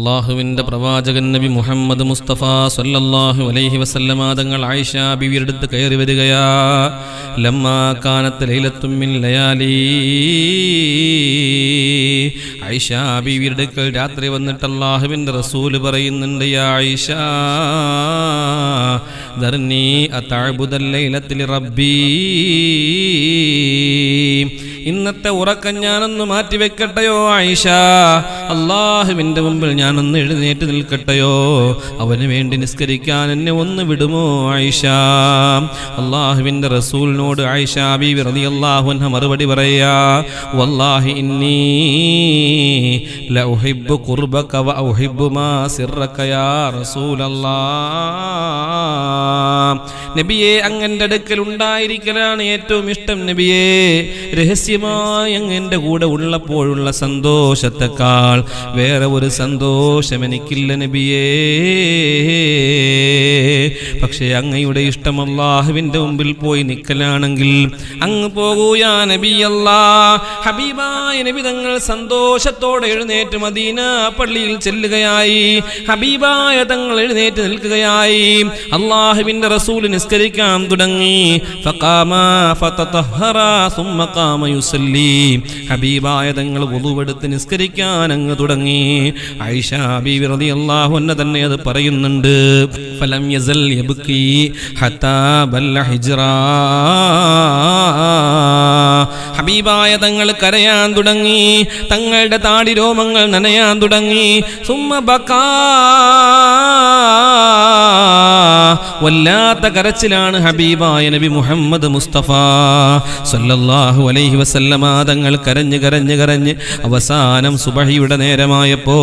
അള്ളാഹുവിന്റെ പ്രവാചകൻ നബി മുഹമ്മദ് മുസ്തഫ സല്ലല്ലാഹു അലൈഹി വസല്ലമ തങ്ങൾ ആയിഷ ബിവിയെടുത്ത് കയറി വരികയാ. ലമ്മാ കാനത്ത് ലൈലത്തും മിൻ ലയാലി. ആയിഷ ബിവിയുടെ രാത്രി വന്നിട്ട് അള്ളാഹുവിന്റെ റസൂൽ പറയുന്നുണ്ട് യാ ആയിഷ ധർണി അതാബുദൽ ലൈലത്തിൽ റബ്ബീ. ഇന്നത്തെ ഉറക്കം ഞാനൊന്ന് മാറ്റിവെക്കട്ടെയോ ആയിഷ? അള്ളാഹുവിന്റെ മുമ്പിൽ ഞാനൊന്ന് എഴുന്നേറ്റ് നിൽക്കട്ടെയോ? അവന് വേണ്ടി നിസ്കരിക്കാൻ എന്നെ ഒന്ന് വിടുമോ ആയിഷ? അള്ളാഹുവിന്റെ റസൂലിനോട് ആയിഷ ബീവി റളിയല്ലാഹു മറുപടി പറയാ വല്ലാഹി ഇന്നി വ മാ സിർറക യാ നബിയെ അങ്ങന്റെ അടുക്കൽ ഉണ്ടായിരിക്കലാണ് ഏറ്റവും ഇഷ്ടം നബിയെ. രഹസ്യമായി അങ്ങന്റെ കൂടെ ഉള്ളപ്പോഴുള്ള സന്തോഷത്തെക്കാൾ വേറെ ഒരു സന്തോഷം എനിക്കില്ല നബിയേ. പക്ഷേ അങ്ങയുടെ ഇഷ്ടം അള്ളാഹുവിന്റെ മുമ്പിൽ പോയി നിൽക്കലാണെങ്കിൽ അങ്ങ് പോകൂയാ നബിയല്ലാ. ഹബീബായ നബി തങ്ങൾ സന്തോഷത്തോടെ എഴുന്നേറ്റ് മദീന പള്ളിയിൽ ചെല്ലുകയായി. ഹബീബായ തങ്ങൾ എഴുന്നേറ്റ് നിൽക്കുകയായി. അള്ളാഹുവിന്റെ റസൂൽ നിസ്കരിക്കാൻ തുടങ്ങി. ഫഖാമ ഫതതഹറ സുമ്മ ഖാമ ഹബീബായ തങ്ങൾ വുളുവെടുത്ത് നിസ്കരിക്കാൻ അങ്ങ് തുടങ്ങി. ആയിഷ ബീവി റളിയല്ലാഹു അൻഹ തന്നെ അത് പറയുന്നുണ്ട്. ഫലം യസൽ യബ്കി ഹത്താ ബല്ല ഹിജ്റാ. ഹബീബായ തങ്ങൾ കരയാൻ തുടങ്ങി. തങ്ങളുടെ താടി രോമങ്ങൾ നനയാൻ തുടങ്ങി. സുമ്മ ബക്കാ. വല്ലാത്ത കരച്ചിലാണ് ഹബീബായ നബി മുഹമ്മദ് മുസ്തഫ. സല്ലല്ലാഹു അലൈഹി വസല്ലമ തങ്ങൾ കരഞ്ഞ് കരഞ്ഞ് കരഞ്ഞ് അവസാനം സുബഹിയുടെ നേരമായപ്പോ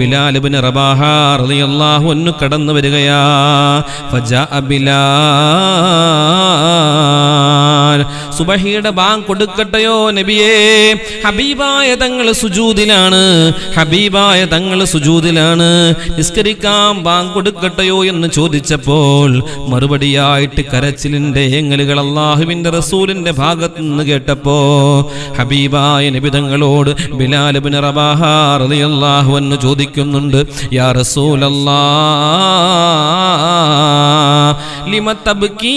ബിലാൽ ഇബ്നു റബാഹ റളിയല്ലാഹു കടന്നു വരികയാ. ഫജാ ബിലാൽ സുബഹിയുടെ ബാങ്ക് കൊടുക്കട്ടെയോ നബിയേ? ഹബീബായ തങ്ങൾ സുജൂദിലാണ് ഹബീബായ തങ്ങൾ സുജൂദിലാണ് നിസ്കരിക്കാൻ ബാങ്ക് കൊടുക്കട്ടെയോ എന്ന് ചോദിച്ചപ്പോൾ മറുപടിയായിട്ട് കരച്ചിലിന്റെ ഏങ്ങലുകൾ അള്ളാഹുവിന്റെ റസൂലിന്റെ ഭാഗത്തു നിന്ന് കേട്ടപ്പോ ഹബീബായ നബിതങ്ങളോട് ബിലാലുബിന് റബാഹാറിയാഹു എന്ന് ചോദിക്കുന്നുണ്ട് യാ റസൂലല്ലാ ലിമ തബ്കീ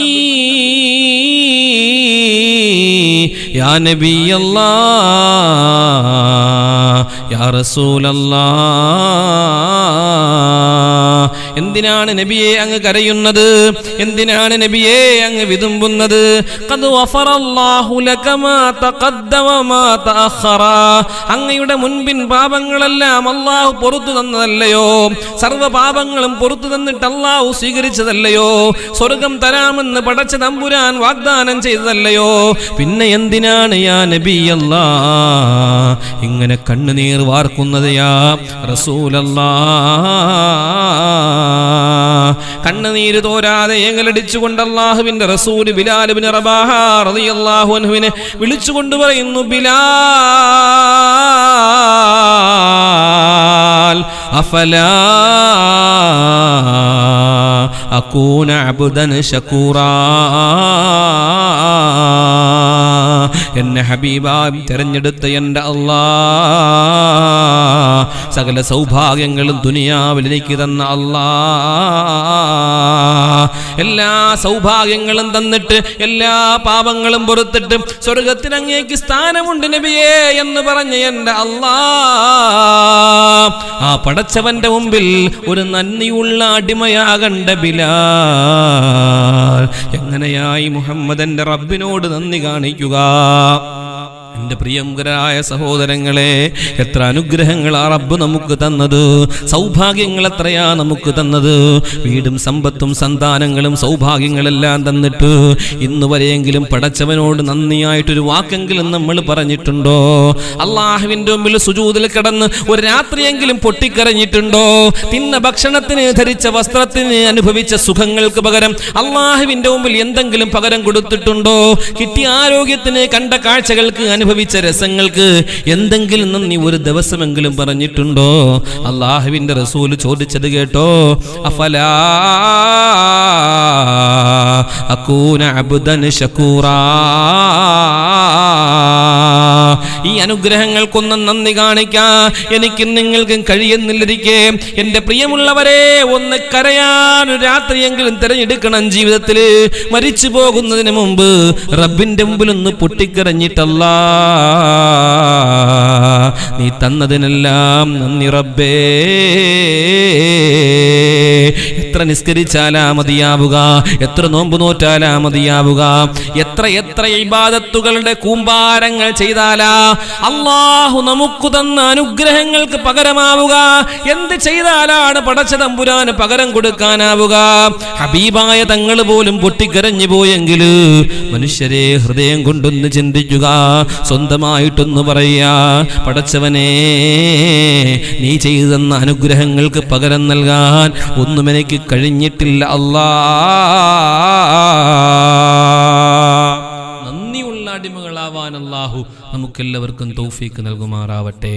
യാ നബി അല്ലാ യാ റസൂലല്ലാ എന്തിനാണ് നബിയെ അങ്ങ് കരയുന്നത്? എന്തിനാണ് നബിയെ അങ്ങ് വിതുമ്പുന്നത്? അങ്ങയുടെ മുൻപിൻ പാപങ്ങളെല്ലാം അള്ളാഹു പൊറത്തു തന്നതല്ലയോ? സർവ പാപങ്ങളും പൊറുത്തു തന്നിട്ട് അള്ളാഹു സ്വീകരിച്ചതല്ലയോ? സ്വർഗം തരാമെന്ന് പടച്ച തമ്പുരാൻ വാഗ്ദാനം ചെയ്തതല്ലയോ? പിന്നെ എന്തിനാണ് യാ നബി അല്ലാ? ഇങ്ങനെ കണ്ണുനീർ വാർക്കുന്നത് യാ റസൂലല്ലാ. കണ്ണുനീര് തോരാതെ ഏങ്ങലടിച്ചുകൊണ്ട് അള്ളാഹുവിന്റെ റസൂൽ ബിലാലുബിന് റബാഹ റളിയല്ലാഹു അൻഹുവിനെ വിളിച്ചുകൊണ്ട് പറയുന്നു ബിലാൽ അഫലാ അബുദൻ എന്നെ ഹബീബായും തെരഞ്ഞെടുത്ത എന്റെ അള്ളാ. സകല സൗഭാഗ്യങ്ങളും ദുനിയാവിൽ എനിക്ക് തന്ന അല്ലാ എല്ലാ സൗഭാഗ്യങ്ങളും തന്നിട്ട് എല്ലാ പാപങ്ങളും പുറത്തിട്ട് സ്വർഗത്തിന് അങ്ങേക്ക് സ്ഥാനമുണ്ട് നബിയേ എന്ന് പറഞ്ഞ് എന്റെ അള്ളാ ആ പടച്ചവന്റെ മുമ്പിൽ ഒരു നന്ദിയുള്ള അടിമയാകണ്ട ബിലാൽ. എങ്ങനെയായി മുഹമ്മദന്റെ റബ്ബിനോട് നന്ദി കാണിക്കുക? എന്റെ പ്രിയങ്കരായ സഹോദരങ്ങളെ എത്ര അനുഗ്രഹങ്ങളാ റബ്ബ് നമുക്ക് തന്നത്. സൗഭാഗ്യങ്ങൾ എത്രയാ നമുക്ക് തന്നത്. വീടും സമ്പത്തും സന്താനങ്ങളും സൗഭാഗ്യങ്ങളെല്ലാം തന്നിട്ട് ഇന്ന് വരെയെങ്കിലും പടച്ചവനോട് നന്ദിയായിട്ടൊരു വാക്കെങ്കിലും നമ്മൾ പറഞ്ഞിട്ടുണ്ടോ? അള്ളാഹുവിന്റെ മുമ്പിൽ സുജൂതിൽ കിടന്ന് ഒരു രാത്രിയെങ്കിലും പൊട്ടിക്കരഞ്ഞിട്ടുണ്ടോ? തിന്ന ഭക്ഷണത്തിന് ധരിച്ച വസ്ത്രത്തിന് അനുഭവിച്ച സുഖങ്ങൾക്ക് പകരം അള്ളാഹുവിന്റെ മുമ്പിൽ എന്തെങ്കിലും പകരം കൊടുത്തിട്ടുണ്ടോ? കിട്ടിയ ആരോഗ്യത്തിന് കണ്ട കാഴ്ചകൾക്ക് അനുഭവിച്ച രസങ്ങൾക്ക് എന്തെങ്കിലും നന്ദി ഒരു ദിവസമെങ്കിലും പറഞ്ഞിട്ടുണ്ടോ? അള്ളാഹുവിന്റെ റസൂൽ ചോദിച്ചത് കേട്ടോ. അഫലാ അകൂന അബ്ദൻ ഈ അനുഗ്രഹങ്ങൾക്കൊന്നും നന്ദി കാണിക്കാ. എനിക്കും നിങ്ങൾക്കും കഴിയുന്നില്ലിരിക്കെ. എന്റെ പ്രിയമുള്ളവരെ ഒന്ന് കരയാൻ രാത്രിയെങ്കിലും തിരഞ്ഞെടുക്കണം ജീവിതത്തിൽ മരിച്ചു പോകുന്നതിന് മുമ്പ് റബ്ബിന്റെ മുമ്പിൽ ഒന്ന് പൊട്ടിക്കരഞ്ഞിട്ടല്ല. നീ തന്നതിനെല്ലാം നന്ദി റബ്ബേ. എത്ര നിസ്കരിച്ചാലാ മതിയാവുക. എത്ര നോമ്പ് നോറ്റാലാ മതിയാവുക. എത്ര എത്ര ഇബാദത്തുകളുടെ കൂമ്പാരങ്ങൾ ചെയ്താലാ അള്ളാഹു നമുക്ക് തന്ന അനുഗ്രഹങ്ങൾക്ക് പകരമാവുക. എന്ത് ചെയ്താലാണ് പടച്ച തമ്പുരാന് പകരം കൊടുക്കാനാവുക? ഹബീബായ തങ്ങൾ പോലും പൊട്ടിക്കരഞ്ഞു പോയെങ്കിൽ മനുഷ്യരെ ഹൃദയം കൊണ്ടൊന്ന് ചിന്തിക്കുക. സ്വന്തമായിട്ടൊന്ന് പറയാ പടച്ചവനെ നീ ചെയ്തു തന്ന അനുഗ്രഹങ്ങൾക്ക് പകരം നൽകാൻ ഒന്നും എനിക്ക് കഴിഞ്ഞിട്ടില്ല അല്ലാ. നന്ദിയുള്ള അടിമകളാവാൻ അല്ലാഹു നമുക്കെല്ലാവർക്കും തൗഫീക്ക് നൽകുമാറാവട്ടെ.